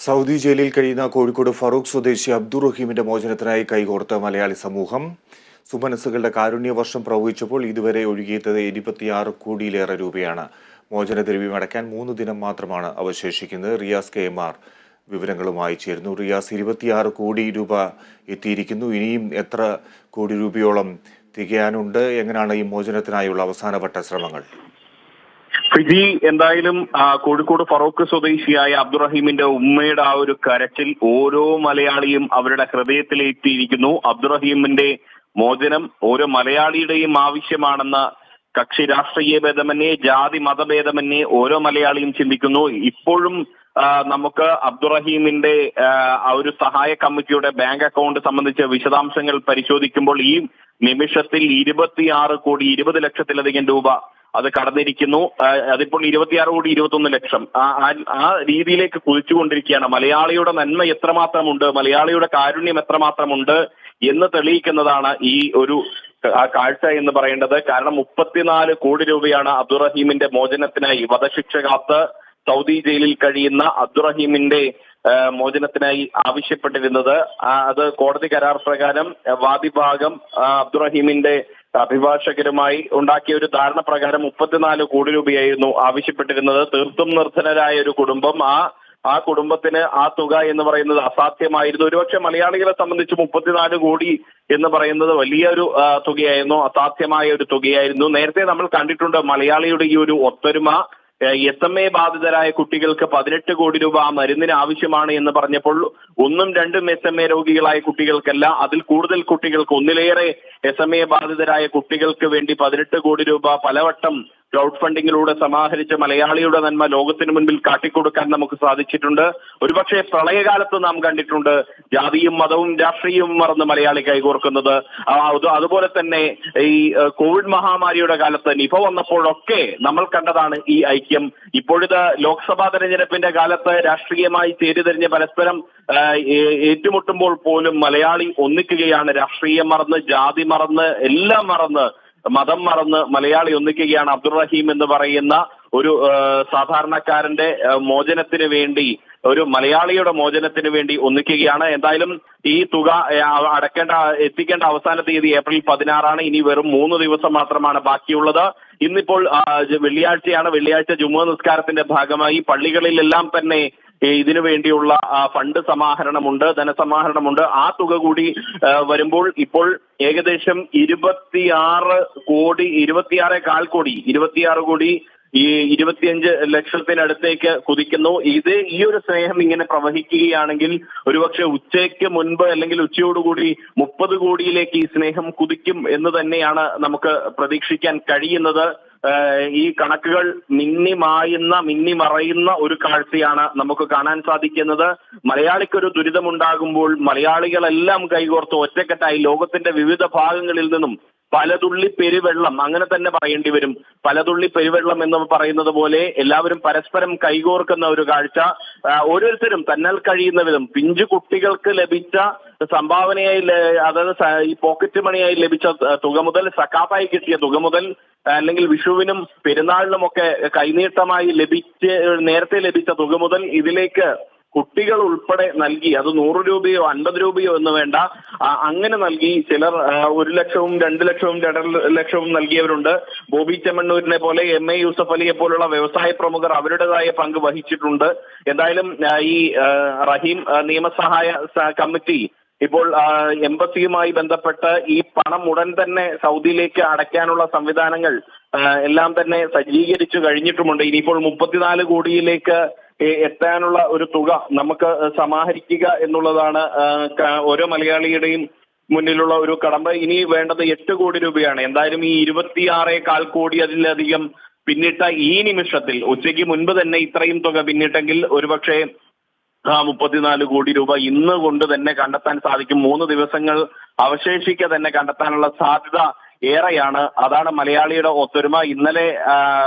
Saudi ജയിലിൽ കഴിയുന്ന കോഴിക്കോട് ഫറൂഖ് സ്വദേശി അബ്ദുറഹീമിന്റെ മോചനത്തിനായി കൈകോർത്ത മലയാളി സമൂഹം. സുമനസ്സുകളുടെ കാരുണ്യ വർഷം പ്രവഹിച്ചപ്പോൾ ഇതുവരെ ഒഴുകിയത് ഇരുപത്തിയാറ് കോടിയിലേറെ രൂപയാണ്. മോചന ദ്രവ്യം അടയ്ക്കാൻ മൂന്ന് ദിനം മാത്രമാണ് അവശേഷിക്കുന്നത്. റിയാസ് കെ എം ആർ വിവരങ്ങളുമായി ചേരുന്നു. റിയാസ് ഇരുപത്തിയാറ് കോടി രൂപ എത്തിയിരിക്കുന്നു. ഇനിയും എത്ര കോടി രൂപയോളം തികയാനുണ്ട്? എങ്ങനെയാണ് ഈ മോചനത്തിനായുള്ള അവസാനവട്ട ശ്രമങ്ങൾ? ഫിജി എന്തായാലും കോഴിക്കോട് ഫറോക്ക് സ്വദേശിയായ അബ്ദുറഹീമിന്റെ ഉമ്മയുടെ ആ ഒരു കരച്ചിൽ ഓരോ മലയാളിയും അവരുടെ ഹൃദയത്തിലെത്തിയിരിക്കുന്നു. അബ്ദുറഹീമിന്റെ മോചനം ഓരോ മലയാളിയുടെയും ആവശ്യമാണെന്ന് കക്ഷി രാഷ്ട്രീയ ഭേദമന്യേ ജാതി മതഭേദമന്യേ ഓരോ മലയാളിയും ചിന്തിക്കുന്നു. ഇപ്പോഴും നമുക്ക് അബ്ദുറഹീമിന്റെ ആ, ഒരു സഹായ കമ്മിറ്റിയുടെ ബാങ്ക് അക്കൗണ്ട് സംബന്ധിച്ച വിശദാംശങ്ങൾ പരിശോധിക്കുമ്പോൾ ഈ നിമിഷത്തിൽ ഇരുപത്തിയാറ് കോടി ഇരുപത് ലക്ഷത്തിലധികം രൂപ അത് കടന്നിരിക്കുന്നു. അതിപ്പോൾ ഇരുപത്തിയാറ് കോടി ഇരുപത്തൊന്ന് ലക്ഷം. ആ- രീതിയിലേക്ക് കുതിച്ചുകൊണ്ടിരിക്കുകയാണ്. മലയാളിയുടെ നന്മ എത്രമാത്രമുണ്ട്? മലയാളിയുടെ കാരുണ്യം എത്രമാത്രമുണ്ട് എന്ന് തെളിയിക്കുന്നതാണ് ഈ ഒരു കാഴ്ച എന്ന് പറയേണ്ടത്. കാരണം മുപ്പത്തിനാല് കോടി രൂപയാണ് അബ്ദുറഹീമിന്റെ മോചനത്തിനായി വധശിക്ഷ കാത്ത് സൗദി ജയിലിൽ കഴിയുന്ന അബ്ദുറഹീമിന്റെ മോചനത്തിനായി ആവശ്യപ്പെട്ടിരുന്നത്. അത് കോടതി കരാർ പ്രകാരം വാദിഭാഗം അബ്ദുറഹീമിന്റെ അഭിഭാഷകരുമായി ഉണ്ടാക്കിയ ഒരു ധാരണ പ്രകാരം മുപ്പത്തിനാല് കോടി രൂപയായിരുന്നു ആവശ്യപ്പെട്ടിരുന്നത്. തീർത്തും നിർധനരായ ഒരു കുടുംബം. ആ ആ കുടുംബത്തിന് ആ തുക എന്ന് പറയുന്നത് അസാധ്യമായിരുന്നു. ഒരുപക്ഷെ മലയാളികളെ സംബന്ധിച്ച് മുപ്പത്തിനാല് കോടി എന്ന് പറയുന്നത് വലിയൊരു ഒരു തുകയായിരുന്നു അസാധ്യമായ ഒരു തുകയായിരുന്നു. നേരത്തെ നമ്മൾ കണ്ടിട്ടുണ്ട് മലയാളിയുടെ ഈ ഒരു ഒത്തൊരുമ എസ് എം എ ബാധിതരായ കുട്ടികൾക്ക് പതിനെട്ട് കോടി രൂപ ആ മരുന്നിന് ആവശ്യമാണ് എന്ന് പറഞ്ഞപ്പോൾ ഒന്നും രണ്ടും എസ് എം എ രോഗികളായ കുട്ടികൾക്കല്ല അതിൽ കൂടുതൽ കുട്ടികൾക്ക് ഒന്നിലേറെ എസ് എം എ ബാധിതരായ കുട്ടികൾക്ക് വേണ്ടി പതിനെട്ട് കോടി രൂപ പലവട്ടം ക്രൗഡ് ഫണ്ടിങ്ങിലൂടെ സമാഹരിച്ച മലയാളിയുടെ നന്മ ലോകത്തിന് മുൻപിൽ കാട്ടിക്കൊടുക്കാൻ നമുക്ക് സാധിച്ചിട്ടുണ്ട്. ഒരുപക്ഷെ പ്രളയകാലത്ത് നാം കണ്ടിട്ടുണ്ട് ജാതിയും മതവും രാഷ്ട്രീയവും മറന്ന് മലയാളി കൈകോർക്കുന്നത്. അതുപോലെ തന്നെ ഈ കോവിഡ് മഹാമാരിയുടെ കാലത്ത് നിപ വന്നപ്പോഴൊക്കെ നമ്മൾ കണ്ടതാണ് ഈ ഐക്യം. ഇപ്പോഴത്തെ ലോക്സഭാ തെരഞ്ഞെടുപ്പിന്റെ കാലത്ത് രാഷ്ട്രീയമായി ചേരിതിരിഞ്ഞ് പരസ്പരം ഏറ്റുമുട്ടുമ്പോൾ പോലും മലയാളി ഒന്നിക്കുകയാണ്. രാഷ്ട്രീയം മറന്ന് ജാതി മറന്ന് എല്ലാം മറന്ന് മതം മറന്ന് മലയാളി ഒന്നിക്കുകയാണ് അബ്ദുറഹീം എന്ന് പറയുന്ന ഒരു സാധാരണക്കാരന്റെ മോചനത്തിന് വേണ്ടി ഒരു മലയാളിയുടെ മോചനത്തിന് വേണ്ടി ഒന്നിക്കുകയാണ്. എന്തായാലും ഈ തുക അടക്കേണ്ട എത്തിക്കേണ്ട അവസാന തീയതി ഏപ്രിൽ പതിനാറാണ്. ഇനി വെറും മൂന്ന് ദിവസം മാത്രമാണ് ബാക്കിയുള്ളത്. ഇന്നിപ്പോൾ വെള്ളിയാഴ്ചയാണ്. വെള്ളിയാഴ്ച ജുമുഅ നിസ്കാരത്തിന്റെ ഭാഗമായി പള്ളികളിലെല്ലാം തന്നെ ഇതിനു വേണ്ടിയുള്ള ഫണ്ട് സമാഹരണമുണ്ട് ധനസമാഹരണമുണ്ട്. ആ തുക കൂടി വരുമ്പോൾ ഇപ്പോൾ ഏകദേശം ഇരുപത്തിയാറ് കോടി ഇരുപത്തിയാറ് കാൽ കോടി ഇരുപത്തിയാറ് കോടി ഈ ഇരുപത്തിയഞ്ച് ലക്ഷത്തിനടുത്തേക്ക് കുതിക്കുന്നു. ഇത് ഈ ഒരു സ്നേഹം ഇങ്ങനെ പ്രവഹിക്കുകയാണെങ്കിൽ ഒരുപക്ഷെ ഉച്ചയ്ക്ക് മുൻപ് അല്ലെങ്കിൽ ഉച്ചയോടുകൂടി മുപ്പത് കോടിയിലേക്ക് ഈ സ്നേഹം കുതിക്കും എന്ന് തന്നെയാണ് നമുക്ക് പ്രതീക്ഷിക്കാൻ കഴിയുന്നത്. ഈ കണക്കുകൾ മിന്നി മായുന്ന മിന്നി മറയുന്ന ഒരു കാഴ്ചയാണ് നമുക്ക് കാണാൻ സാധിക്കുന്നത്. മലയാളിക്കൊരു ദുരിതമുണ്ടാകുമ്പോൾ മലയാളികളെല്ലാം കൈകോർത്ത് ഒറ്റക്കെട്ടായി ലോകത്തിന്റെ വിവിധ ഭാഗങ്ങളിൽ നിന്നും പലതുള്ളി പെരുവെള്ളം അങ്ങനെ തന്നെ പറയേണ്ടി വരും. പലതുള്ളി പെരുവെള്ളം എന്ന് പറയുന്നത് പോലെ എല്ലാവരും പരസ്പരം കൈകോർക്കുന്ന ഒരു കാഴ്ച. ഓരോരുത്തരും തന്നാൽ കഴിയുന്ന വിധം പിഞ്ചു കുട്ടികൾക്ക് ലഭിച്ച സംഭാവനയായി അതായത് ഈ പോക്കറ്റ് മണിയായി ലഭിച്ച തുക മുതൽ സക്കാത്തായി കിട്ടിയ തുക മുതൽ അല്ലെങ്കിൽ വിഷുവിനും പെരുന്നാളിനും ഒക്കെ കൈനീട്ടമായി ലഭിച്ച് നേരത്തെ ലഭിച്ച തുക മുതൽ ഇതിലേക്ക് കുട്ടികൾ ഉൾപ്പെടെ നൽകി അത് നൂറ് രൂപയോ അൻപത് രൂപയോ എന്ന് വേണ്ട അങ്ങനെ നൽകി ചിലർ ഒരു ലക്ഷവും രണ്ട് ലക്ഷവും രണ്ടര ലക്ഷവും നൽകിയവരുണ്ട്. ബോബി ചെമ്മണ്ണൂരിനെ പോലെ എം എ യൂസഫ് അലിയെ പോലുള്ള വ്യവസായ പ്രമുഖർ അവരുടേതായ പങ്ക് വഹിച്ചിട്ടുണ്ട്. എന്തായാലും ഈ റഹീം നിയമസഹായ കമ്മിറ്റി ഇപ്പോൾ എംബസിയുമായി ബന്ധപ്പെട്ട് ഈ പണം ഉടൻ തന്നെ സൗദിയിലേക്ക് അടയ്ക്കാനുള്ള സംവിധാനങ്ങൾ എല്ലാം തന്നെ സജ്ജീകരിച്ചു കഴിഞ്ഞിട്ടുമുണ്ട്. ഇനിയിപ്പോൾ മുപ്പത്തിനാല് കോടിയിലേക്ക് എത്താനുള്ള ഒരു തുക നമുക്ക് സമാഹരിക്കുക എന്നുള്ളതാണ് ഓരോ മലയാളിയുടെയും മുന്നിലുള്ള ഒരു കടമ്പ. ഇനി വേണ്ടത് എട്ട് കോടി രൂപയാണ്. എന്തായാലും ഈ ഇരുപത്തിയാറേ കാൽ കോടി അതിലധികം പിന്നിട്ട ഈ നിമിഷത്തിൽ ഉച്ചയ്ക്ക് മുൻപ് തന്നെ ഇത്രയും തുക പിന്നിട്ടെങ്കിൽ ഒരുപക്ഷെ മുപ്പത്തിനാല് കോടി രൂപ ഇന്ന് കൊണ്ട് തന്നെ കണ്ടെത്താൻ സാധിക്കും. മൂന്ന് ദിവസങ്ങൾ അവശേഷിക്കെ തന്നെ കണ്ടെത്താനുള്ള സാധ്യത ഏറെയാണ്. അതാണ് മലയാളിയുടെ ഒത്തൊരുമ. ഇന്നലെ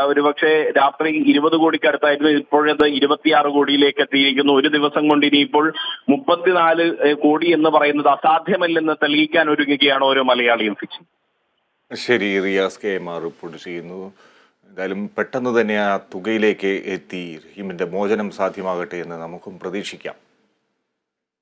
ഒരുപക്ഷെ രാത്രി ഇരുപത് കോടിക്കടുത്തായിരുന്നു ഇപ്പോഴത് ഇരുപത്തിയാറ് കോടിയിലേക്ക് എത്തിയിരിക്കുന്നു. ഒരു ദിവസം കൊണ്ട് ഇനിയിപ്പോൾ മുപ്പത്തിനാല് കോടി എന്ന് പറയുന്നത് അസാധ്യമല്ലെന്ന് തെളിയിക്കാൻ ഒരുങ്ങുകയാണ് ഓരോ മലയാളിയും. ശരി റിയാസ് കെ ആർ റിപ്പോർട്ട് ചെയ്യുന്നു. എന്തായാലും പെട്ടെന്ന് തന്നെ ആ തുകയിലേക്ക് എത്തി. റഹീമിന്റെ മോചനം സാധ്യമാകട്ടെ എന്ന് നമുക്കും പ്രതീക്ഷിക്കാം.